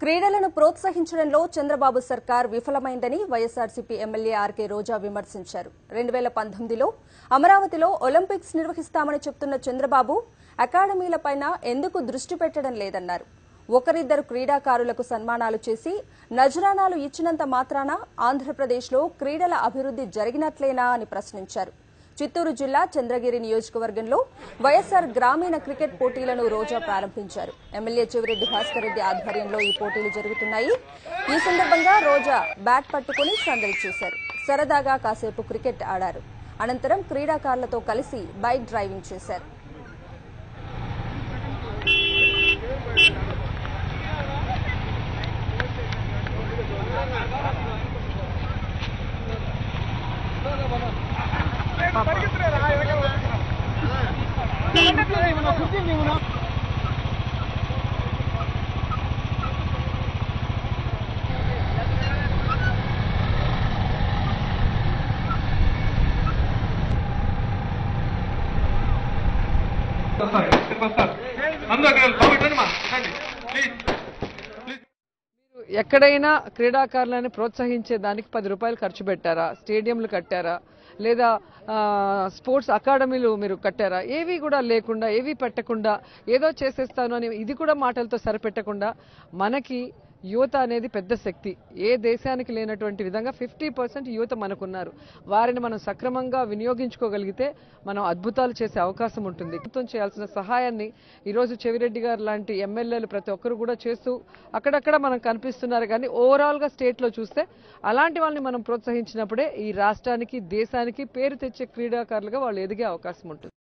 క్రీడలను ప్రోత్సహించడంలో చంద్రబాబు సర్కార్ విఫలమైందని వైఎస్ఆర్సీపీ ఎమ్మెల్యే ఆర్కే రోజా విమర్శించారు. రెండు వేల పంతొమ్మిదిలో అమరావతిలో ఒలింపిక్స్ నిర్వహిస్తామని చెబుతున్న చంద్రబాబు అకాడమీలపైన ఎందుకు దృష్టి పెట్టడం లేదన్నారు. ఒకరిద్దరు క్రీడాకారులకు సన్మానాలు చేసి నజరానాలు ఇచ్చినంత మాత్రాన ఆంధ్రప్రదేశ్లో క్రీడల అభివృద్ది జరిగినట్లేనా అని ప్రశ్నించారు. చిత్తూరు జిల్లా చంద్రగిరి నియోజకవర్గంలో వైఎస్సార్ గ్రామీణ క్రికెట్ పోటీలను రోజా ప్రారంభించారు. ఎమ్మెల్యే చెవిరెడ్డి భాస్కర్ రెడ్డి ఆధ్వర్యంలో ఈ పోటీలు జరుగుతున్నాయి. ఈ సందర్భంగా రోజా బ్యాట్ పట్టుకుని సందడి చేశారు. సరదాగా కాసేపు క్రికెట్ ఆడారు. అనంతరం క్రీడాకారులతో కలిసి బైక్ డ్రైవింగ్ చేశారు. అందరూ అక్కడ బాబు మా ప్లీజ్ ఎక్కడైనా క్రీడాకారులను ప్రోత్సహించే దానికి పది రూపాయలు ఖర్చు పెట్టారా? స్టేడియంలు కట్టారా? లేదా స్పోర్ట్స్ అకాడమీలు మీరు కట్టారా? ఏవి కూడా లేకుండా ఏవి పెట్టకుండా ఏదో చేసేస్తాను అని ఇది కూడా మాటలతో సరిపెట్టకుండా మనకి యువత అనేది పెద్ద శక్తి. ఏ దేశానికి లేనటువంటి విధంగా ఫిఫ్టీ పర్సెంట్ యువత మనకున్నారు. వారిని మనం సక్రమంగా వినియోగించుకోగలిగితే మనం అద్భుతాలు చేసే అవకాశం ఉంటుంది. ప్రభుత్వం చేయాల్సిన సహాయాన్ని ఈరోజు చెవిరెడ్డి గారు లాంటి ఎమ్మెల్యేలు ప్రతి ఒక్కరు కూడా చేస్తూ అక్కడక్కడ మనం కనిపిస్తున్నారు. కానీ ఓవరాల్గా స్టేట్లో చూస్తే అలాంటి వాళ్ళని మనం ప్రోత్సహించినప్పుడే ఈ రాష్ట్రానికి దేశానికి పేరు తెచ్చే క్రీడాకారులుగా వాళ్ళు ఎదిగే అవకాశం ఉంటుంది.